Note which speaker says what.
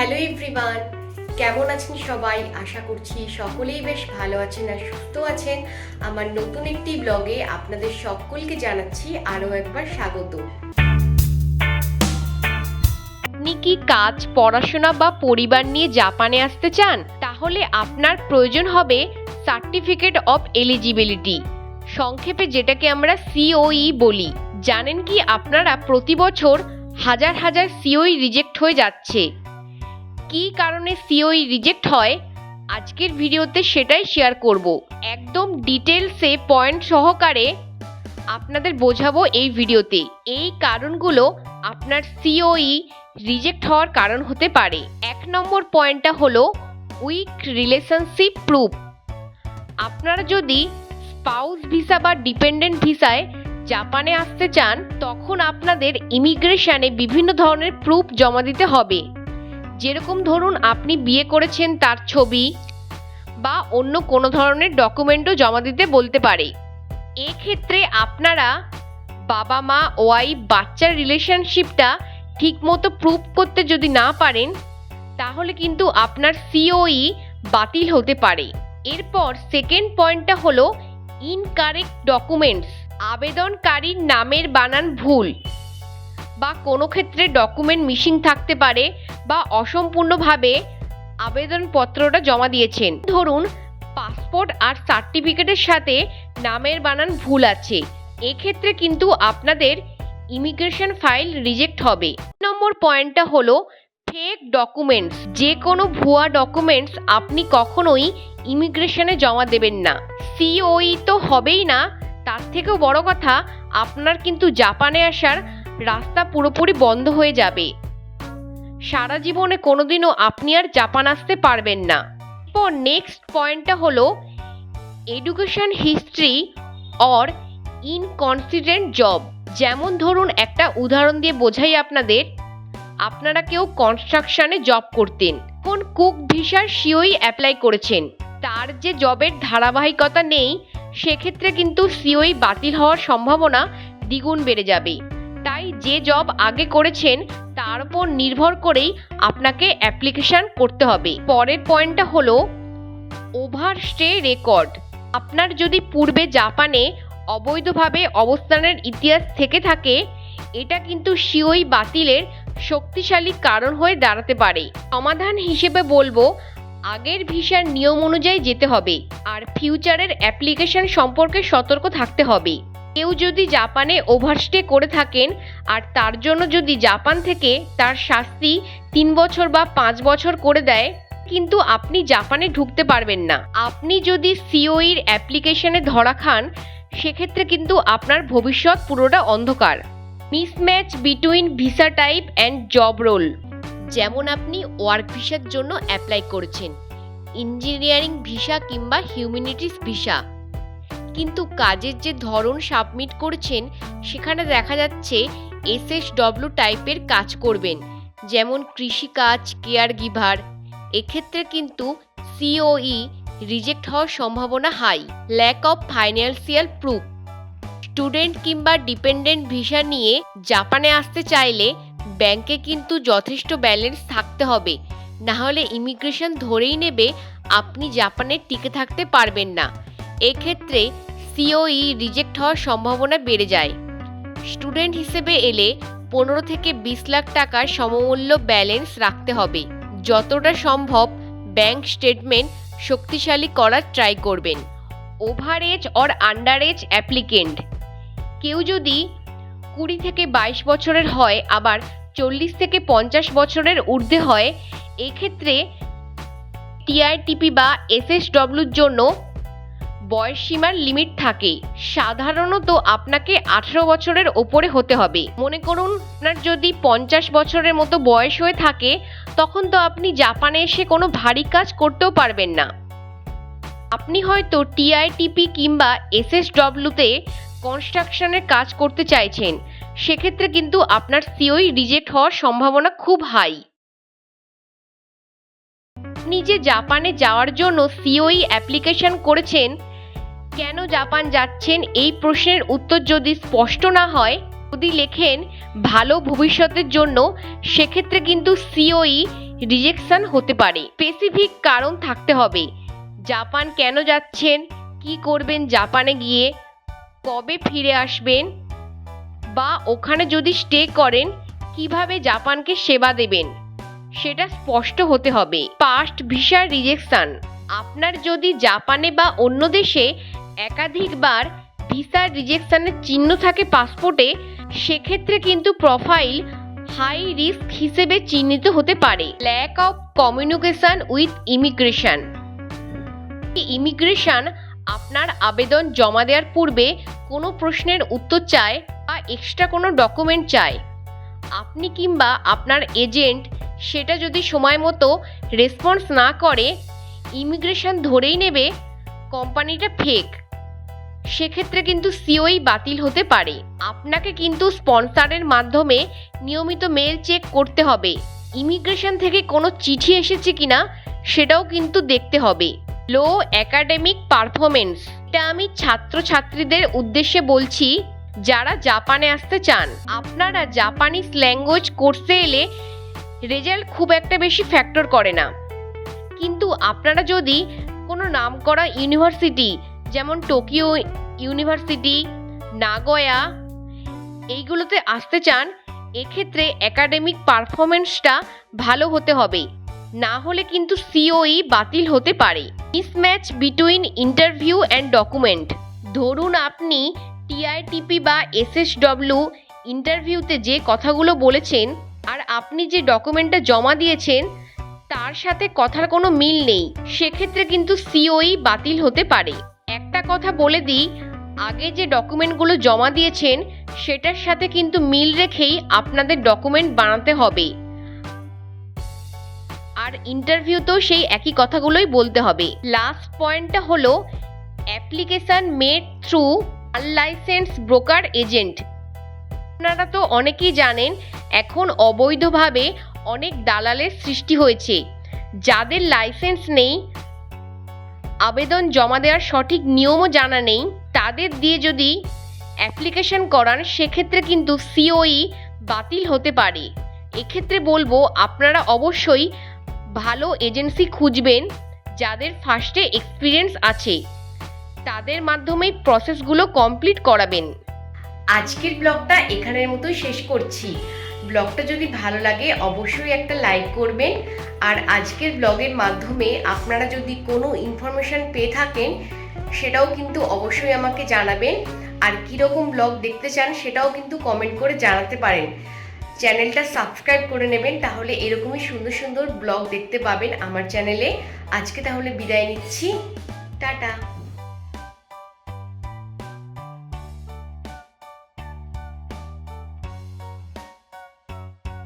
Speaker 1: Hello everyone কেমন আছেন সবাই? আশা করছি সকলেই বেশ ভালো আছেন আর সুস্থ আছেন। আমার নতুন একটি ব্লগে আপনাদের সকলকে জানাচ্ছি আরও একবার স্বাগত। আপনি কি কাজ, পড়াশোনা বা পরিবার নিয়ে জাপানে আসতে চান? তাহলে আপনার প্রয়োজন হবে সার্টিফিকেট অফ এলিজিবিলিটি। সংক্ষেপে যেটাকে আমরা সিওই বলি। জানেন কি আপনারা প্রতি বছর হাজার হাজার সিওই রিজেক্ট হয়ে যাচ্ছে। কী কারণে সিওই রিজেক্ট হয়, আজকের ভিডিওতে সেটাই শেয়ার করব। একদম ডিটেলসে পয়েন্ট সহকারে আপনাদের বোঝাবো এই ভিডিওতে। এই কারণগুলো আপনার সিওই রিজেক্ট হওয়ার কারণ হতে পারে। এক নম্বর পয়েন্টটা হলো উইক রিলেশনশিপ প্রুফ আপনারা যদি স্পাউস ভিসা বা ডিপেন্ডেন্ট ভিসায় জাপানে আসতে চান, তখন আপনাদের ইমিগ্রেশনে বিভিন্ন ধরনের প্রুফ জমা দিতে হবে। যেরকম ধরুন আপনি বিয়ে করেছেন তার ছবি বা অন্য কোনো ধরনের ডকুমেন্টও জমা দিতে বলতে পারে। এক্ষেত্রে আপনারা বাবা মা ওয়াইফ বাচ্চার রিলেশনশিপটা ঠিকমতো প্রুভ করতে যদি না পারেন, তাহলে কিন্তু আপনার সিওই বাতিল হতে পারে। এরপর সেকেন্ড পয়েন্টটা হলো ইনকারেক্ট ডকুমেন্টস আবেদনকারীর নামের বানান ভুল। বা কোনো ক্ষেত্রে ডকুমেন্ট মিসিং থাকতে পারে বা অসম্পূর্ণভাবে আবেদনপত্রটা জমা দিয়েছেন। ধরুন পাসপোর্ট আর সার্টিফিকেটের সাথে নামের বানান ভুল আছে। এক্ষেত্রে কিন্তু আপনাদের ইমিগ্রেশন ফাইল রিজেক্ট হবে। নম্বর পয়েন্টটা হলো ফেক ডকুমেন্টস যে কোনো ভুয়া ডকুমেন্টস আপনি কখনোই ইমিগ্রেশনে জমা দেবেন না। সিওই তো হবেই না। তার থেকেও বড় কথা, আপনার কিন্তু জাপানে আসার রাস্তা পুরোপুরি বন্ধ হয়ে যাবে। সারা জীবনে কোনোদিনও আপনি আর জাপান আসতে পারবেন না। এরপর নেক্সট পয়েন্টটা হলো education history or inconsistent job যেমন ধরুন একটা উদাহরণ দিয়ে বোঝাই আপনাদের, আপনারা কেউ কনস্ট্রাকশনে জব করতেন। কোন কুক ভিসার সিওই অ্যাপ্লাই করেছেন। তার যে জবের ধারাবাহিকতা নেই, সেক্ষেত্রে কিন্তু সিওই বাতিল হওয়ার সম্ভাবনা দ্বিগুণ বেড়ে যাবে। তাই যে জব আগে করেছেন, তার উপর নির্ভর করেই আপনাকে অ্যাপ্লিকেশন করতে হবে। পরের পয়েন্টটা হলো ওভারস্টে রেকর্ড আপনার যদি পূর্বে জাপানে অবৈধভাবে অবস্থানের ইতিহাস থেকে থাকে, এটা কিন্তু সিওই বাতিলের শক্তিশালী কারণ হয়ে দাঁড়াতে পারে। সমাধান হিসেবে বলব, আগের ভিসার নিয়ম অনুযায়ী যেতে হবে, আর ফিউচারের অ্যাপ্লিকেশন সম্পর্কে সতর্ক থাকতে হবে। কেউ যদি জাপানে ওভারস্টে করে থাকেন, আর তার জন্য যদি জাপান থেকে তার শাস্তি তিন বছর বা পাঁচ বছর করে দেয়, কিন্তু আপনি জাপানে ঢুকতে পারবেন না। আপনি যদি সিওইর অ্যাপ্লিকেশনে ধরা খান, সেক্ষেত্রে কিন্তু আপনার ভবিষ্যৎ পুরোটা অন্ধকার। Mismatch between visa type and job role যেমন আপনি ওয়ার্ক ভিসার জন্য অ্যাপ্লাই করেছেন। ইঞ্জিনিয়ারিং ভিসা কিংবা হিউম্যানিটিস ভিসা কিন্তু কাজের যে ধরন সাবমিট করছেন, সেখানে দেখা যাচ্ছে এস এস এসএসডব্লিউ টাইপের কাজ করবেন, যেমন কৃষিকাজ কেয়ার গিভার এক্ষেত্রে কিন্তু সিওই রিজেক্ট হওয়ার সম্ভাবনা high lack of financial proof student কিংবা ডিপেন্ডেন্ট ভিসা নিয়ে জাপানে আসতে চাইলে ব্যাংকে কিন্তু যথেষ্ট ব্যালেন্স থাকতে হবে না হলে ইমিগ্রেশন ধরেই নেবে আপনি জাপানে টিকে থাকতে পারবেন না। এক্ষেত্রে সিওই রিজেক্ট হওয়ার সম্ভাবনা বেড়ে যায়। স্টুডেন্ট হিসেবে এলে পনেরো থেকে বিশ লাখ টাকার সমমূল্য ব্যালেন্স রাখতে হবে। যতটা সম্ভব ব্যাংক স্টেটমেন্ট শক্তিশালী করার ট্রাই করবেন। Over age or under age applicant কেউ যদি কুড়ি থেকে বাইশ বছরের হয়, আবার চল্লিশ থেকে পঞ্চাশ বছরের ঊর্ধ্বে হয়, এক্ষেত্রে টিআইটিপি বা এসএসডব্লিউর জন্য বয়স সীমার লিমিট থাকে, সাধারণত আপনাকে আঠেরো বছরের ওপরে হতে হবে। মনে করুন, আপনার যদি পঞ্চাশ বছরের মতো বয়স হয়ে থাকে, তখন তো আপনি জাপানে এসে কোনো ভারী কাজ করতেও পারবেন না। আপনি হয়তো টিআইটিপি কিংবা এসএসডব্লিউতে কনস্ট্রাকশনের কাজ করতে চাইছেন, সেক্ষেত্রে কিন্তু আপনার সিওই রিজেক্ট হওয়ার সম্ভাবনা খুব হাই। আপনি যে জাপানে যাওয়ার জন্য সিওই অ্যাপ্লিকেশন করেছেন কেন জাপান যাচ্ছেন? এই প্রশ্নের উত্তর যদি স্পষ্ট না হয়, যদি লেখেন, ভালো ভবিষ্যতের জন্য সেক্ষেত্রে কিন্তু সিওই রিজেকশন হতে পারে। স্পেসিফিক কারণ থাকতে হবে। জাপান কেন যাচ্ছেন? কি করবেন জাপানে গিয়ে? কবে ফিরে আসবেন? বা ওখানে যদি স্টে করেন, কীভাবে জাপানকে সেবা দেবেন? সেটা স্পষ্ট হতে হবে। পাস্ট ভিসা রিজেকশন আপনার যদি জাপানে বা অন্য দেশে একাধিকবার ভিসা রিজেকশনের চিহ্ন থাকে পাসপোর্টে, সেক্ষেত্রে কিন্তু প্রোফাইল হাই রিস্ক হিসেবে চিহ্নিত হতে পারে। Lack of communication with immigration. Immigration আপনার আবেদন জমা দেওয়ার পূর্বে কোনো প্রশ্নের উত্তর চায় বা এক্সট্রা কোনো ডকুমেন্ট চায়। আপনি কিংবা আপনার এজেন্ট সেটা যদি সময় মতো রেসপন্স না করে, ইমিগ্রেশন ধরেই নেবে, কোম্পানিটা ফেক। সেক্ষেত্রে কিন্তু সিওই বাতিল হতে পারে। আপনাকে কিন্তু স্পন্সারের মাধ্যমে নিয়মিত মেল চেক করতে হবে। ইমিগ্রেশন থেকে কোনো চিঠি এসেছে কিনা, সেটাও কিন্তু দেখতে হবে। লো একাডেমিক পারফরমেন্স এটা আমি ছাত্রছাত্রীদের উদ্দেশ্যে বলছি, যারা জাপানে আসতে চান। আপনারা জাপানিজ ল্যাঙ্গুয়েজ কোর্সে এলে রেজাল্ট খুব একটা বেশি ফ্যাক্টর করে না। কিন্তু আপনারা যদি কোনো নামকরা ইউনিভার্সিটি যেমন টোকিও ইউনিভার্সিটি, নাগোয়া, এইগুলোতে আসতে চান, এক্ষেত্রে একাডেমিক পারফরমেন্সটা ভালো হতে হবে। না হলে কিন্তু সিওই বাতিল হতে পারে। Mismatch between interview and document. ধরুন আপনি টিআইটিপি বা এসএসডব্লিউ ইন্টারভিউতে যে কথাগুলো বলেছেন আর আপনি যে ডকুমেন্টটা জমা দিয়েছেন, তার সাথে কথার কোনো মিল নেই। সেক্ষেত্রে কিন্তু সিওই বাতিল হতে পারে। একটা কথা বলে দিই, আগে যে ডকুমেন্টগুলো জমা দিয়েছেন, সেটার সাথে কিন্তু মিল রেখেই আপনাদের ডকুমেন্ট বানাতে হবে। আর ইন্টারভিউতেও সেই একই কথাগুলোই বলতে হবে। লাস্ট পয়েন্টটা হলো, application made through unlicensed broker agent. আপনারা তো অনেকেই জানেন, এখন অবৈধভাবে অনেক দালালের সৃষ্টি হয়েছে। যাদের লাইসেন্স নেই আবেদন জমা দেওয়ার সঠিক নিয়মও জানা নেই। তাদের দিয়ে যদি অ্যাপ্লিকেশন করান, সেক্ষেত্রে কিন্তু সিওই বাতিল হতে পারে। এক্ষেত্রে বলব, আপনারা অবশ্যই ভালো এজেন্সি খুঁজবেন যাদের ফার্স্টে এক্সপিরিয়েন্স আছে। তাদের মাধ্যমেই প্রসেসগুলো কমপ্লিট করাবেন। আজকের ব্লগটা এখানের মতোই শেষ করছি। ব্লগটা যদি ভালো লাগে, অবশ্যই একটা লাইক করবেন। আর আজকের ব্লগের মাধ্যমে আপনারা যদি কোনো ইনফরমেশন পেয়ে থাকেন, সেটাও কিন্তু অবশ্যই আমাকে জানাবেন। আর কীরকম ব্লগ দেখতে চান, সেটাও কিন্তু কমেন্ট করে জানাতে পারেন। চ্যানেলটা সাবস্ক্রাইব করে নেবেন, তাহলে এরকমই সুন্দর সুন্দর ব্লগ দেখতে পাবেন আমার চ্যানেলে। আজকে তাহলে বিদায় নিচ্ছি। টাটা।